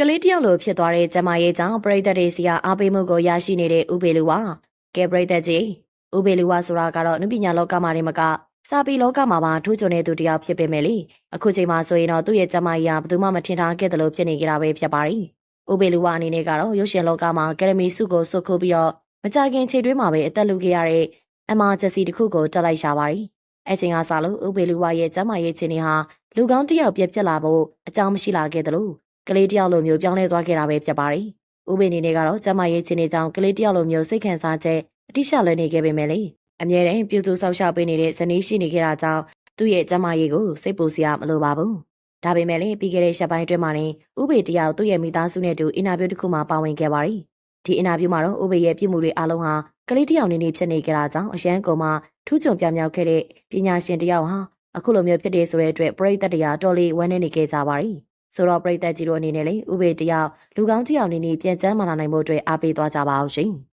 ကလေးတယောက်လိုဖြစ်သွားတဲ့ကျမရဲ့ကြောင့်ပရိသတ်တွေစီကအားပေးမှုကိုရရှိနေတဲ့ဥပေလူဝါကဲပရိသတ်ကြီးဥပေလူဝါဆိုတာကတော့နုပညာလောကမှာနေမကစာပေလောကမှာပါထူးချွန်တဲ့သူတစ်ယောက်ဖြစ်ပေမဲ့လေအခုချိန်မှာဆိုရင်တော့သူ့ရဲ့ကျမကြီးကဘယ်သူမှမထင်ထားခဲ့တယ်လို့ဖြစ်နေကြတာပဲဖြစ်ပါရီဥပေလူဝါအနေနဲ့ကတော့ရုပ်ရှင်လောကမှာကယ်ဒမီဆုကိုစုခိုးပြီးတော့မကြခင်ခြေတွင်းမှာပဲအသက်လူခဲ့ရတဲ့အမာချက်စီတစ်ခုကိုတက်လိုက်ရှာပါရီအချိန်ကစလို့ဥပေလူဝါရဲ့ကျမရဲ့ချင်းနေဟာလူကောင်းတစ်ယောက်ပြက်ပြက်လာဖို့အကြောင်းမရှိလာခဲ့တယ်လို့ ကလေးတယောက်လိုမျိုးပြောင်းလဲသွားခဲ့တာပဲဖြစ်ပါတယ်။ဥပဒေနေကတော့ကျမရဲ့ချင်းနေကြောင်ကလေးတယောက်လိုမျိုးစိတ်ခံစားချက်အတိရှလွယ်နေခဲ့ပေမဲ့လေအမြဲတမ်းပြုစုဆောက်ရှောက်ပေးနေတဲ့ဇနီးရှိနေခဲ့တာကြောင့်သူ့ရဲ့ကျမရဲ့ကိုစိတ်ပူစရာမလိုပါဘူး။ဒါပေမဲ့လေပြီးခဲ့တဲ့ရက်ပိုင်းအတွင်းမှာနေဥပေတယောက်သူ့ရဲ့မိသားစုနဲ့တူအင်တာဗျူးတစ်ခုမှပါဝင်ခဲ့ပါတယ်။ဒီအင်တာဗျူးမှာတော့ဥပေရဲ့ပြုမှုတွေအားလုံးဟာကလေးတယောက်နေနေဖြစ်နေကြတာကြောင့်အရန်ကုန်မှာထူးချွန်ပြောင်မြောက်ခဲ့တဲ့ပညာရှင်တယောက်ဟာအခုလိုမျိုးဖြစ်တဲ့ဆိုတဲ့အတွက်ပရိသတ်တရားတော်လေးဝန်းနေနေခဲ့ကြပါတယ်။ ဆိုတော့ပရိသတ်ကြီးတို့အနေနဲ့လေဥပေတယောက်လူကောင်းတယောက်အနေနဲ့ပြန်ကျမ်းမာလာနိုင်ဖို့အတွက်အားပေးသွားကြပါအောင်ရှင်။